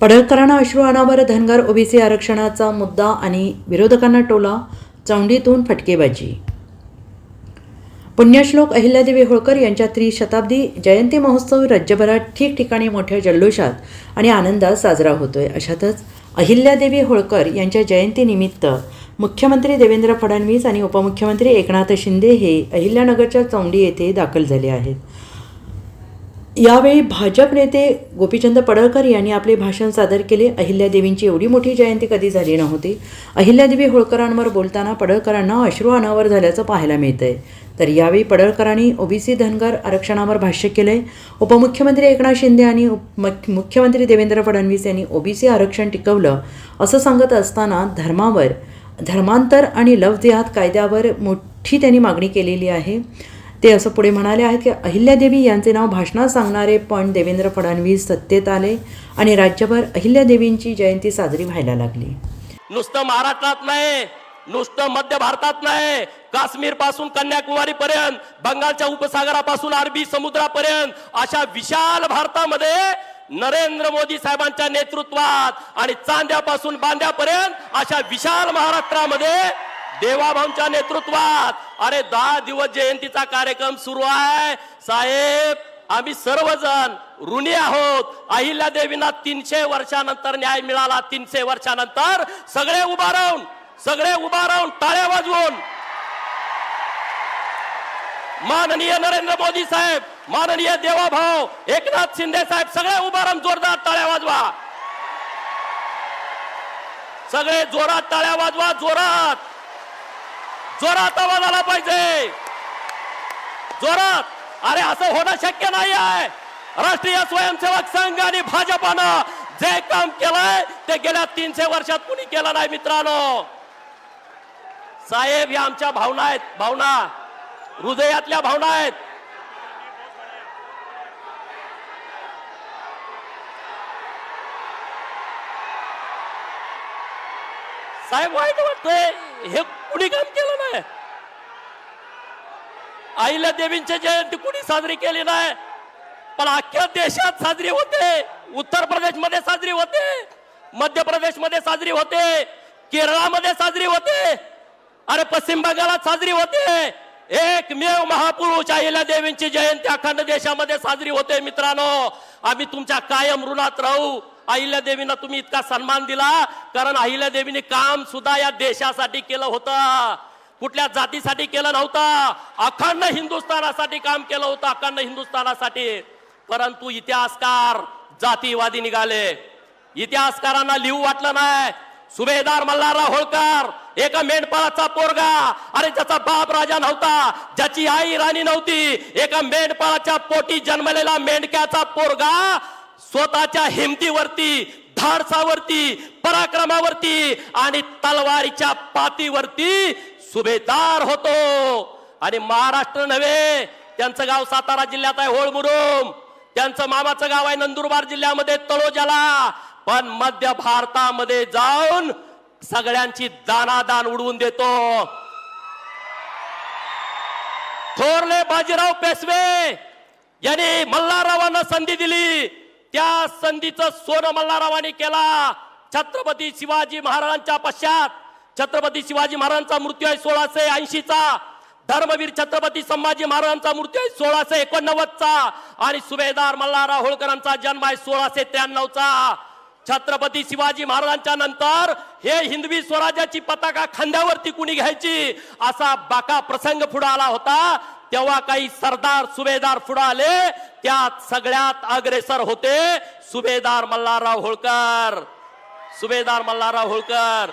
पडळकरांना अश्रू अनावर धनगर ओबीसी आरक्षणाचा मुद्दा आणि विरोधकांना टोला चौंडीतून फटकेबाजी. पुण्यश्लोक अहिल्यादेवी होळकर यांच्या त्रिशताब्दी जयंती महोत्सव राज्यभरात ठिकठिकाणी मोठ्या जल्लोषात आणि आनंदात साजरा होतोय. अशातच अहिल्यादेवी होळकर यांच्या जयंतीनिमित्त मुख्यमंत्री देवेंद्र फडणवीस आणि उपमुख्यमंत्री एकनाथ शिंदे हे अहिल्यानगरच्या चौंडी येथे दाखल झाले आहेत. यावेळी भाजप नेते गोपीचंद पडळकर यांनी आपले भाषण सादर केले. अहिल्यादेवींची एवढी मोठी जयंती कधी झाली नव्हती. अहिल्यादेवी होळकरांवर बोलताना पडळकरांना अश्रू अनावर झाल्याचं पाहायला मिळतंय. तर यावेळी पडळकरांनी ओबीसी धनगर आरक्षणावर भाष्य केलंय. उपमुख्यमंत्री एकनाथ शिंदे आणि उप- मुख्यमंत्री देवेंद्र फडणवीस यांनी ओबीसी आरक्षण टिकवलं असं सांगत असताना धर्मावर धर्मांतर आणि लव जिहाद कायद्यावर मोठी त्यांनी मागणी केलेली आहे. ते असं पुढे म्हणाले आहेत की अहिल्यादेवी यांचे नाव भाषणात सांगणारे पण देवेंद्र फडणवीस सत्तेत आले आणि राज्यभर अहिल्यादेवींची जयंती साजरी व्हायला लागली. नुसतं महाराष्ट्रात नाही नुसतं मध्य भारतात नाही काश्मीरपासून कन्याकुमारी पर्यंत बंगालच्या उपसागरापासून अरबी समुद्रापर्यंत अशा विशाल भारतामध्ये नरेंद्र मोदी साहेबांच्या नेतृत्वात आणि चांद्यापासून बांद्यापर्यंत अशा विशाल महाराष्ट्रामध्ये देवाभाऊंच्या नेतृत्वात. अरे दहा दिवस जयंतीचा कार्यक्रम सुरू आहे. साहेब आम्ही सर्वजण ऋणी आहोत. अहिल्या देवींना तीनशे वर्षानंतर न्याय मिळाला. तीनशे वर्षानंतर सगळे उभा राहून सगळे उभा राहून टाळ्या वाजवून. माननीय नरेंद्र मोदी साहेब माननीय देवाभाऊ एकनाथ शिंदे साहेब सगळे उभा राहून जोरदार टाळ्या वाजवा. सगळे जोरात टाळ्या वाजवा जोरात. जोरात आवाज आला पाहिजे. जोरात. अरे असं होणं शक्य नाही आहे राष्ट्रीय स्वयंसेवक संघ आणि भाजपानं जे काम केलंय ते गेल्या तीनशे वर्षात कुणी केलं नाही मित्रांनो? साहेब या आमच्या भावना आहेत. भावना. हृदयातल्या भावना आहेत. साहेब वाईट वाटतंय. हे कुणी काम केलं आईला देवींची जयंती कुणी साजरी केली नाही पण अख्ख्या देशात साजरी होते. उत्तर प्रदेशमध्ये साजरी होते मध्य प्रदेशमध्ये साजरी होते केरळामध्ये साजरी होते अरे पश्चिम बंगालात साजरी होते. एकमेव महापुरुष अहिल्या देवींची जयंती अखंड देशामध्ये साजरी होते मित्रांनो. आम्ही तुमच्या कायम ऋणात राहू. अहिल्या देवींना तुम्ही इतका सन्मान दिला कारण अहिल्या देवीने काम सुद्धा या देशासाठी केलं होतं. कुठल्या जातीसाठी केलं नव्हतं. अखंड हिंदुस्थानासाठी काम केलं होतं अखंड हिंदुस्थानासाठी. परंतु इतिहासकार जातीवादी निघाले. इतिहासकारांना लिहू वाटलं नाही. सुभेदार मल्हारराव होळकर एका मेंढपाळाचा पोरगा. अरे ज्याचा बाप राजा नव्हता ज्याची आई राणी नव्हती एका मेंढपाळाच्या पोटी जन्मलेला मेंढक्याचा पोरगा स्वतःच्या हिमतीवरती धाडसावरती पराक्रमावरती आणि तलवारीच्या पातीवरती सुभेदार होतो. आणि महाराष्ट्र नव्हे त्यांचं गाव सातारा जिल्ह्यात आहे होळमुरुम. त्यांचं मामाचं गाव आहे नंदुरबार जिल्ह्यामध्ये तळोजाला. पण मध्य भारतामध्ये जाऊन सगळ्यांची दानादान उडवून देतो. थोरले बाजीराव पेशवे यांनी मल्हाररावांना संधी दिली. त्या संधीचं सोनं मल्हाररावांनी केला. छत्रपती शिवाजी महाराजांच्या पश्चात छत्रपती शिवाजी महाराजांचा मृत्यू आहे सोळाशे ऐंशीचा. धर्मवीर छत्रपती संभाजी महाराजांचा मृत्यू आहे सोळाशे एकोणनव्वदचा. आणि सुभेदार मल्हारराव होळकरांचा जन्म आहे सोळाशे त्र्याण्णवचा. छत्रपती शिवाजी महाराजांच्या नंतर हे हिंदवी स्वराज्याची पताका खांद्यावरती कुणी घ्यायची? असा बाका प्रसंग पुढे आला होता. तेव्हा काही सरदार सुभेदार पुढे आले. त्यात सगळ्यात अग्रेसर होते सुभेदार मल्हारराव होळकर. सुभेदार मल्हारराव होळकर.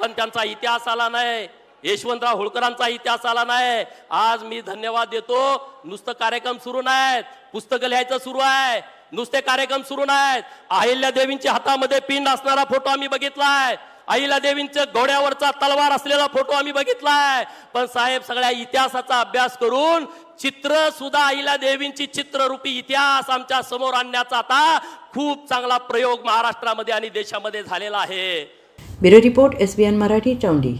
पण त्यांचा इतिहास आला नाही. यशवंतराव होळकरांचा इतिहास आला नाही. आज मी धन्यवाद देतो. नुसतं कार्यक्रम सुरू नाहीत. पुस्तकं लिहायचं सुरू आहे. नुसते कार्यक्रम सुरू नाहीत. अहिल्या देवींच्या हातामध्ये पिंड असणारा फोटो आम्ही बघितलाय. अहिल्या देवींच्या घोड्यावरचा तलवार असलेला फोटो आम्ही बघितलाय. पण साहेब सगळ्या इतिहासाचा अभ्यास करून चित्र सुद्धा अहिल्या देवींची चित्ररूपी इतिहास आमच्यासमोर आणण्याचा आता खूप चांगला प्रयोग महाराष्ट्रामध्ये आणि देशामध्ये झालेला आहे. Bureau report S B N Marathi Chaundi.